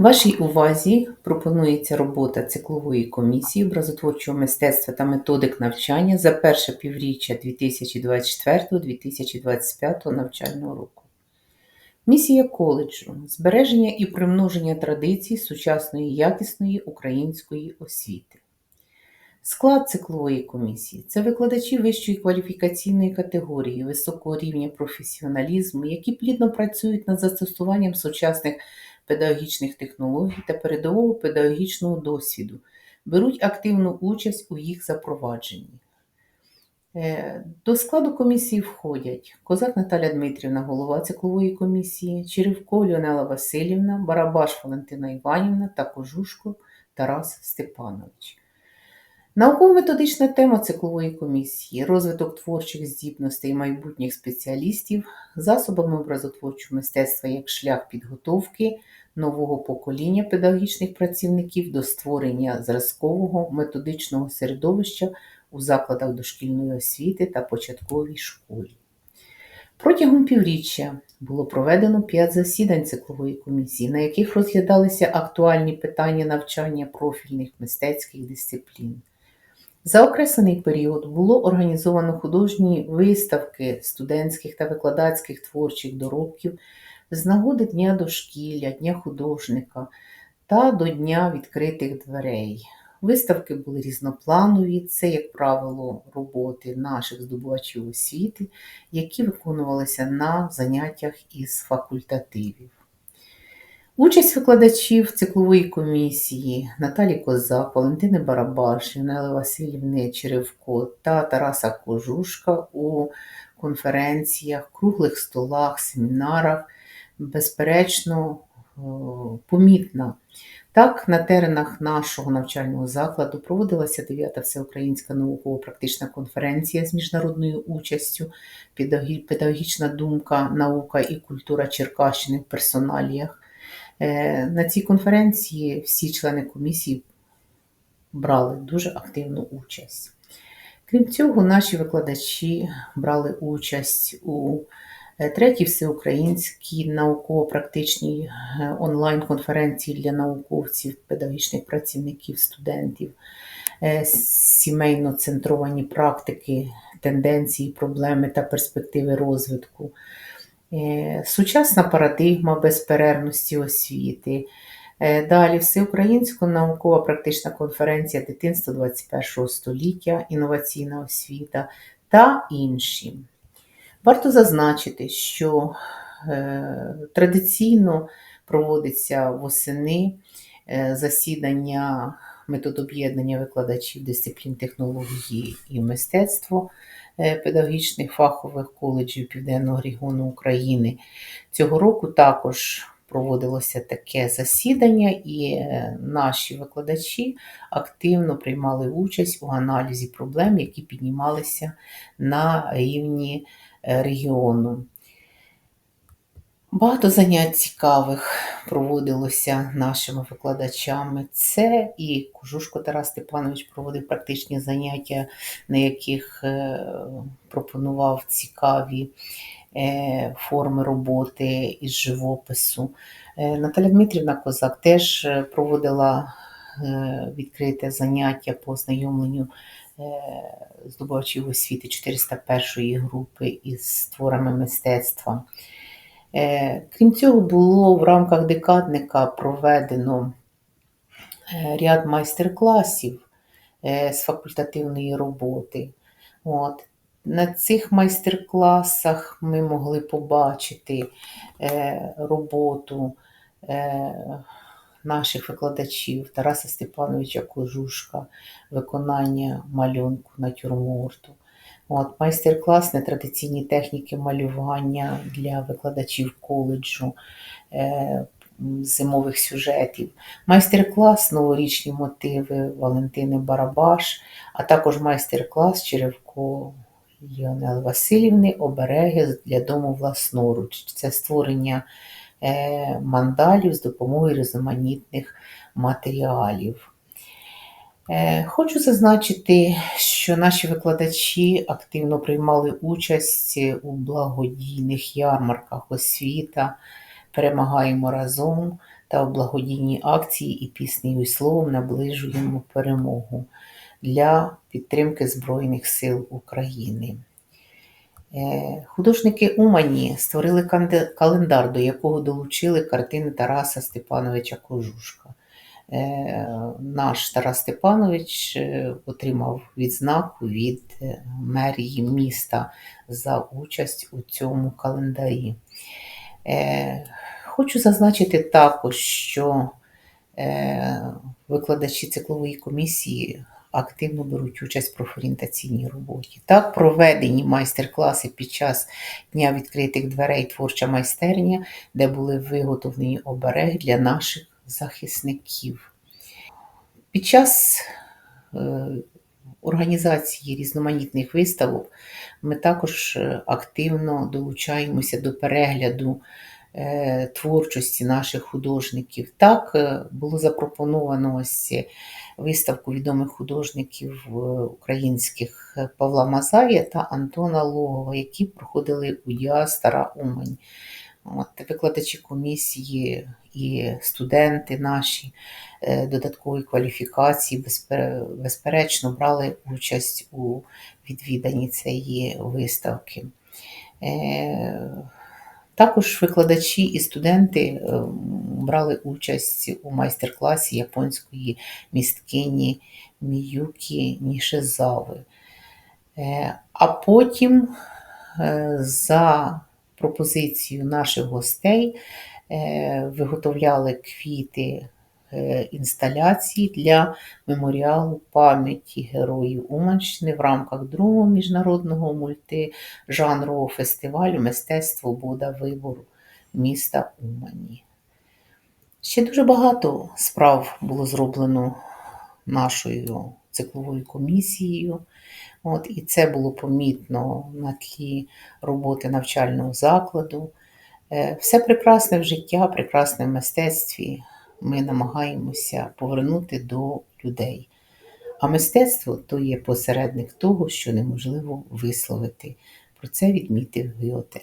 Вашій увазі пропонується робота циклової комісії образотворчого мистецтва та методик навчання за перше півріччя 2024-2025 навчального року. Місія коледжу збереження і примноження традицій сучасної якісної української освіти. Склад циклової комісії це викладачі вищої кваліфікаційної категорії, високого рівня професіоналізму, які плідно працюють над застосуванням сучасних педагогічних технологій та передового педагогічного досвіду, беруть активну участь у їх запровадженні. Е, До складу комісії входять Козак Наталя Дмитрівна, голова циклової комісії, Черевко Леонела Васильівна, Барабаш Валентина Іванівна та Кожушко Тарас Степанович. Науково-методична тема циклової комісії розвиток творчих здібностей майбутніх спеціалістів засобами образотворчого мистецтва як шлях підготовки нового покоління педагогічних працівників до створення зразкового методичного середовища у закладах дошкільної освіти та початковій школі. Протягом півріччя було проведено п'ять засідань циклової комісії, на яких розглядалися актуальні питання навчання профільних мистецьких дисциплін. За окреслений період було організовано художні виставки студентських та викладацьких творчих доробків з нагоди Дня дошкілля, Дня художника та до Дня відкритих дверей. Виставки були різнопланові, це, як правило, роботи наших здобувачів освіти, які виконувалися на заняттях із факультативів. Участь викладачів циклової комісії Наталі Козак, Валентини Барабаш, Юнели Васильівни Черевко та Тараса Кожушка у конференціях, круглих столах, семінарах, безперечно, помітна. Так, на теренах нашого навчального закладу проводилася 9-та всеукраїнська науково-практична конференція з міжнародною участю, педагогічна думка, наука і культура Черкащини в персоналіях. Е, на цій конференції всі члени комісії брали дуже активну участь. Крім цього, наші викладачі брали участь у е, третій всеукраїнській науково-практичній е, онлайн-конференції для науковців, педагогічних працівників, студентів, сімейно-центровані практики, тенденції, проблеми та перспективи розвитку. Е, сучасна парадигма безперервності освіти. Е, далі Всеукраїнська наукова практична конференція дитинства 21 століття, інноваційна освіта та інші. Варто зазначити, що е, традиційно проводиться восени засідання методоб'єднання викладачів дисциплін технології і мистецтво. Е, педагогічних фахових коледжів Південного регіону України. Цього року також проводилося таке засідання, і е, наші викладачі активно приймали участь у аналізі проблем, які піднімалися на рівні е, регіону. Багато занять цікавих проводилося нашими викладачами. Це і Кожушко Тарас Степанович проводив практичні заняття, на яких е, пропонував цікаві е, форми роботи із живопису. Е, Наталя Дмитрівна Козак теж проводила відкрите заняття по ознайомленню здобувачів освіти 401 групи із творами мистецтва. Е, крім цього, було в рамках декадника проведено е, ряд майстер-класів е, з факультативної роботи. От. На цих майстер-класах ми могли побачити роботу наших викладачів Тараса Степановича Кожушка, виконання малюнку натюрморту. От, Майстер-клас нетрадиційні техніки малювання для викладачів коледжу е, зимових сюжетів, майстер-клас новорічні мотиви Валентини Барабаш, а також майстер-клас Черевко Ліонел Васильівни, обереги для дому власноруч. Це створення е, мандалів з допомогою різноманітних матеріалів. Е, хочу зазначити, що наші викладачі активно приймали участь у благодійних ярмарках освіта, перемагаємо разом та благодійні акції і піснею і словом наближуємо перемогу для підтримки Збройних сил України. Е, Художники Умані створили календар, до якого долучили картини Тараса Степановича Кожушка. Е, Наш Тарас Степанович е, отримав відзнаку від е, мерії міста за участь у цьому календарі. Хочу зазначити також, що викладачі циклової комісії активно беруть участь в профорієнтаційній роботі. Так, проведені майстер-класи під час Дня відкритих дверей творча майстерня, де були виготовлені обереги для наших захисників. Під час е, організації різноманітних виставок ми також е, активно долучаємося до перегляду е, творчості наших художників. Так було запропоновано ось виставку відомих художників українських Павла Мазая та Антона Логова, які проходили у Діастара Умань. От, викладачі комісії і студенти наші е, додаткової кваліфікації безперечно брали участь у відвіданні цієї виставки. Е, Також викладачі і студенти е, брали участь у майстер-класі японської місткині Міюкі Нішизави. Е, А потім за пропозицією наших гостей е, виготовляли квіти е, інсталяції для меморіалу пам'яті героїв Уманщини в рамках другого міжнародного мультижанрового фестивалю Мистецтво Буда вибору міста Умані. Ще дуже багато справ було зроблено нашою цикловою комісією. От, і це було помітно на тлі роботи навчального закладу. Е, Все прекрасне в життя, прекрасне в мистецтві ми намагаємося повернути до людей. А мистецтво то є посередник того, що неможливо висловити. Про це відмітив Гьоте.